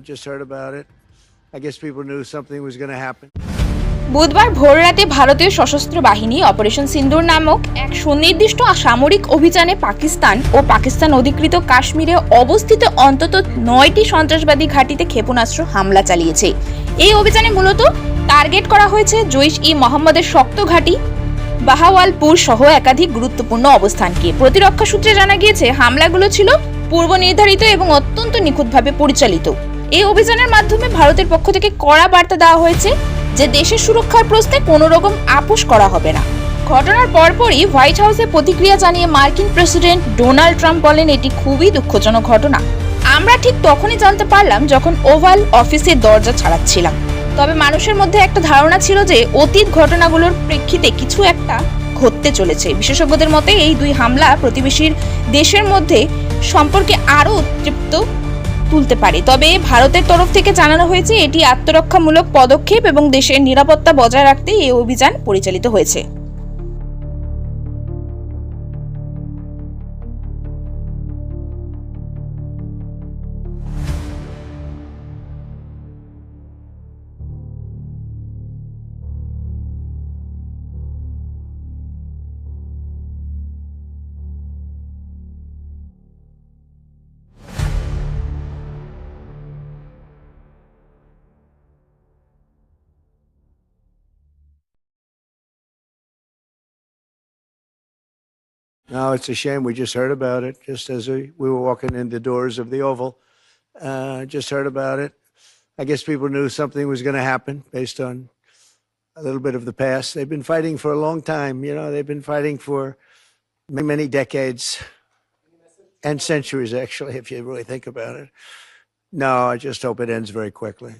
just heard about it. I guess people knew something was going to happen. বুধবার ভোররাতে ভারতীয় সশস্ত্র বাহিনী অপারেশন সিন্দুর নামক এক সুনির্দিষ্ট সামরিক অভিযানে পাকিস্তান ও পাকিস্তান অধিকৃত কাশ্মীরে অবস্থিত অন্তত নয়টি সন্ত্রাসবাদী ঘাঁটিতে ক্ষেপণাস্ত্র হামলা চালিয়েছে এই অভিযানে মূলত টার্গেট করা হয়েছে জৈশ ই মোহাম্মদের শক্ত ঘাঁটি বাহাওয়ালপুর সহ একাধিক গুরুত্বপূর্ণ অবস্থানকে প্রতিরক্ষা সূত্রে জানা গিয়েছে, হামলাগুলো ছিল পূর্ব নির্ধারিত এবং অত্যন্ত নিখুঁতভাবে পরিচালিত এই অভিযানের মাধ্যমে ভারতের পক্ষ থেকে কড়া বার্তা দেওয়া হয়েছে যে দেশের সুরক্ষার প্রশ্নে কোনো রকম আপোষ করা হবে না। ঘটনার পরপরই হোয়াইট হাউসে প্রতিক্রিয়া জানিয়ে মার্কিন প্রেসিডেন্ট ডোনাল্ড ট্রাম্প বলেন, এটি খুবই দুঃখজনক ঘটনা। আমরা ঠিক তখনই জানতে পারলাম যখন ওভাল অফিসের দরজা ছাড়াচ্ছিলাম। তবে মানুষের মধ্যে একটা ধারণা ছিল যে অতীত ঘটনাগুলোর প্রেক্ষিতে কিছু একটা ঘটতে চলেছে। বিশেষজ্ঞদের মতে, এই দুই হামলা প্রতিবেশীর দেশের মধ্যে সম্পর্কে আরও উত্তৃপ্ত তুলতে পারে। তবে ভারতের তরফ থেকে জানানো হয়েছে, এটি আত্মরক্ষামূলক পদক্ষেপ এবং দেশের নিরাপত্তা বজায় রাখতে এই অভিযান পরিচালিত হয়েছে। No, it's a shame. We just heard about it just as we, we were walking in the doors of the Oval. Uh, just heard about it. I guess people knew something was going to happen based on a little bit of the past. They've been fighting for a long time. You know, they've been fighting for many, many decades and centuries, actually, if you really think about it. No, I just hope it ends very quickly.